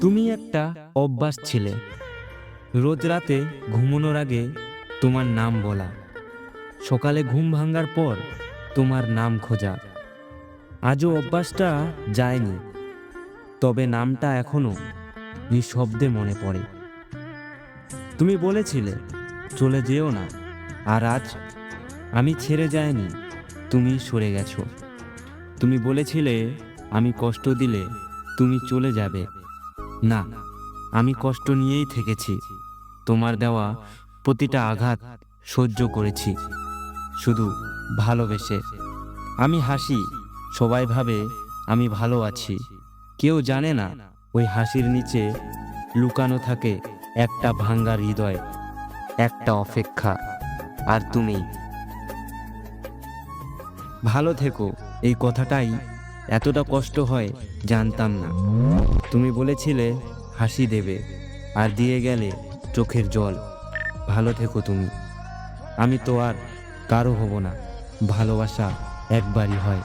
তুমি একটা অভ্যাস ছিলে। রোজ রাতে ঘুমানোর আগে তোমার নাম বলা। সকালে ঘুম ভাঙার পর তোমার নাম খোঁজা। আজও অভ্যাসটা যায়নি, তবে নামটা এখনও নিঃশব্দে মনে পড়ে। তুমি বলেছিলে, চলে যেও না, আর আজ আমি ছেড়ে যাইনি, তুমি সরে গেছো। তুমি বলেছিলে, আমি কষ্ট দিলে তুমি চলে যাবে। না, আমি কষ্ট নিয়েই থেকেছি। তোমার দেওয়া প্রতিটা আঘাত সহ্য করেছি। শুধু ভালোবেসে। আমি হাসি, সবাই ভাবে আমি ভালো আছি। কেউ জানে না, ওই হাসির নিচে লুকানো থাকে একটা ভাঙ্গা হৃদয়, একটা অপেক্ষা। আর তুমি। ভালো থেকো, এই কথাটাই এতটা কষ্ট হয়, জানতাম না। তুমি বলেছিলে, হাসি দেবে, আর দিয়ে গেলে চোখের জল। ভালো থেকো তুমি। আমি তো আর কারও হব না। ভালোবাসা একবারই হয়।